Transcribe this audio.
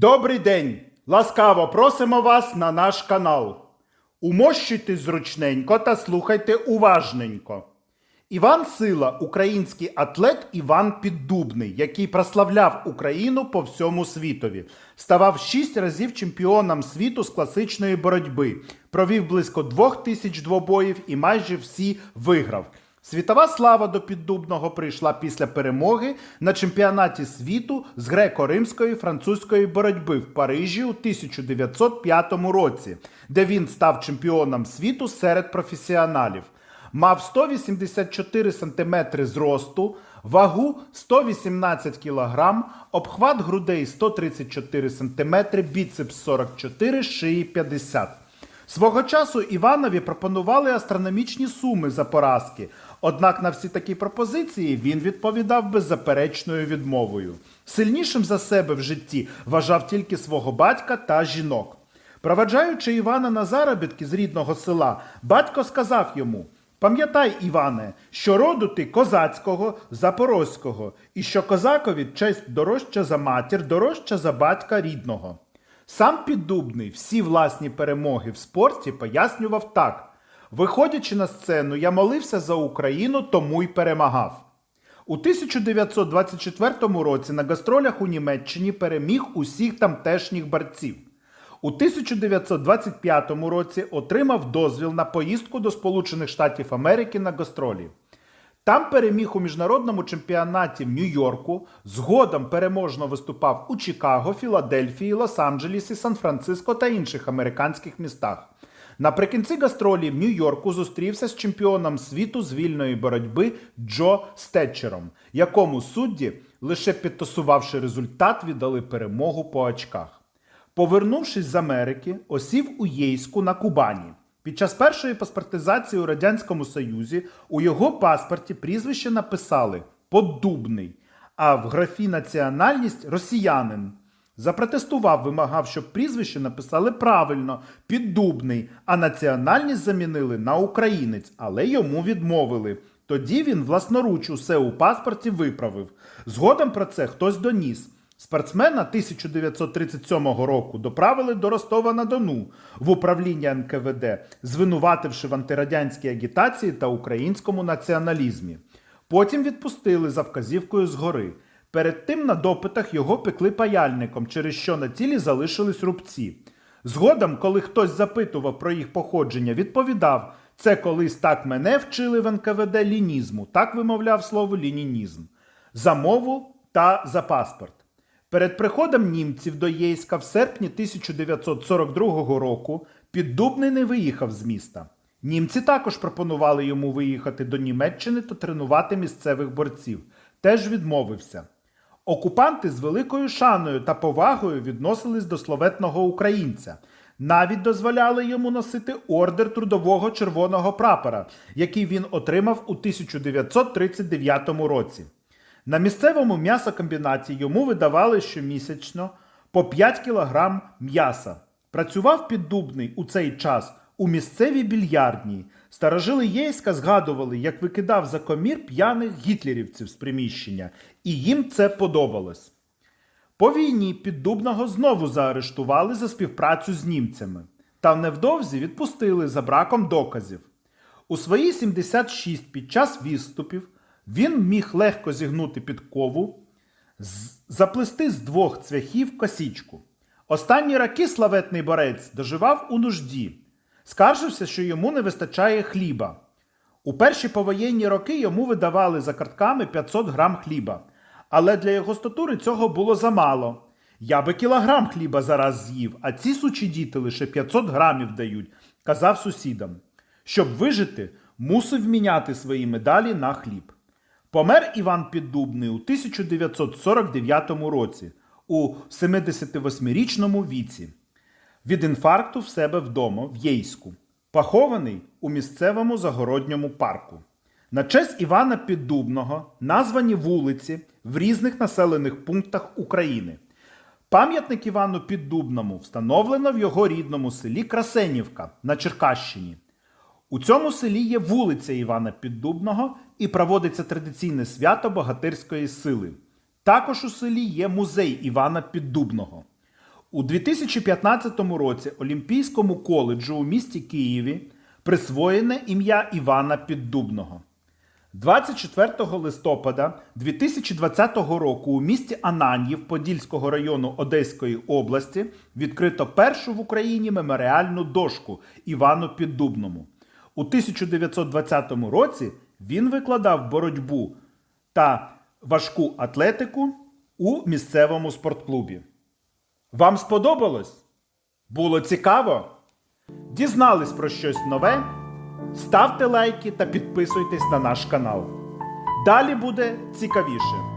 Добрий день! Ласкаво просимо вас на наш канал. Умощуйтесь зручненько та слухайте уважненько. Іван Сила український атлет Іван Піддубний, який прославляв Україну по всьому світові. Ставав шість разів чемпіоном світу з класичної боротьби, провів близько двох тисяч двобоїв і майже всі виграв. Світова слава до Піддубного прийшла після перемоги на чемпіонаті світу з греко-римської французької боротьби в Парижі у 1905 році, де він став чемпіоном світу серед професіоналів. Мав 184 см зросту, вагу 118 кг, обхват грудей 134 см, біцепс 44, шиї 50 Свого часу Іванові пропонували астрономічні суми за поразки. Однак на всі такі пропозиції він відповідав беззаперечною відмовою. Сильнішим за себе в житті вважав тільки свого батька та жінок. Проведжаючи Івана на заробітки з рідного села, батько сказав йому: Пам'ятай, Іване, що роду ти козацького, запорозького, і що козакові честь дорожча за матір, дорожча за батька рідного. Сам Піддубний всі власні перемоги в спорті пояснював так: виходячи на сцену, я молився за Україну, тому й перемагав. У 1924 році на гастролях у Німеччині переміг усіх тамтешніх борців. У 1925 році отримав дозвіл на поїздку до Сполучених Штатів Америки на гастролі. Там переміг у міжнародному чемпіонаті в Нью-Йорку, згодом переможно виступав у Чикаго, Філадельфії, Лос-Анджелесі, Сан-Франциско та інших американських містах. Наприкінці гастролі в Нью-Йорку зустрівся з чемпіоном світу з вільної боротьби Джо Стетчером, якому судді, лише підтасувавши результат, віддали перемогу по очках. Повернувшись з Америки, осів у Єйську на Кубані. Під час першої паспортизації у Радянському Союзі у його паспорті прізвище написали Поддубний, а в графі національність росіянин. Запротестував, вимагав, щоб прізвище написали правильно Піддубний, а національність замінили на українець, але йому відмовили. Тоді він власноруч усе у паспорті виправив. Згодом про це хтось доніс. Спортсмена 1937 року доправили до Ростова на Дону в управління НКВД, звинувативши в антирадянській агітації та українському націоналізмі. Потім відпустили за вказівкою згори. Перед тим на допитах його пекли паяльником, через що на тілі залишились рубці. Згодом, коли хтось запитував про їх походження, відповідав: це колись так мене вчили в НКВД лінізму, так вимовляв слово лінінізм, за мову та за паспорт. Перед приходом німців до Єйська в серпні 1942 року Піддубний не виїхав з міста. Німці також пропонували йому виїхати до Німеччини та тренувати місцевих борців. Теж відмовився. Окупанти з великою шаною та повагою відносились до словетного українця. Навіть дозволяли йому носити ордер трудового червоного прапора, який він отримав у 1939 році. На місцевому м'ясокомбінаті йому видавали щомісячно по 5 кг м'яса. Працював піддубний у цей час у місцевій більярдній. Старожили Єйська згадували, як викидав за комір п'яних гітлерівців з приміщення, і їм це подобалось. По війні Піддубного знову заарештували за співпрацю з німцями, та невдовзі відпустили за браком доказів. У свої 76 під час відступів він міг легко зігнути підкову, заплести з двох цвяхів косічку. Останні роки славетний борець доживав у нужді, скаржився, що йому не вистачає хліба. У перші повоєнні роки йому видавали за картками 500 грам хліба, але для його статури цього було замало. Я би кілограм хліба зараз з'їв, а ці сучі діти лише 500 грамів дають, казав сусідам. Щоб вижити, мусив міняти свої медалі на хліб. Помер Іван Піддубний у 1949 році у 78-річному віці від інфаркту в себе вдома в Єйську, похований у місцевому загородньому парку. На честь Івана Піддубного названі вулиці в різних населених пунктах України. Пам'ятник Івану Піддубному встановлено в його рідному селі Красенівка на Черкащині. У цьому селі є вулиця Івана Піддубного і проводиться традиційне свято богатирської сили. Також у селі є музей Івана Піддубного. У 2015 році Олімпійському коледжу у місті Києві присвоєне ім'я Івана Піддубного. 24 листопада 2020 року у місті Ананьїв Подільського району Одеської області відкрито першу в Україні меморіальну дошку Івану Піддубному. У 1920 році він викладав боротьбу та важку атлетику у місцевому спортклубі. Вам сподобалось? Було цікаво? Дізнались про щось нове? Ставте лайки та підписуйтесь на наш канал. Далі буде цікавіше.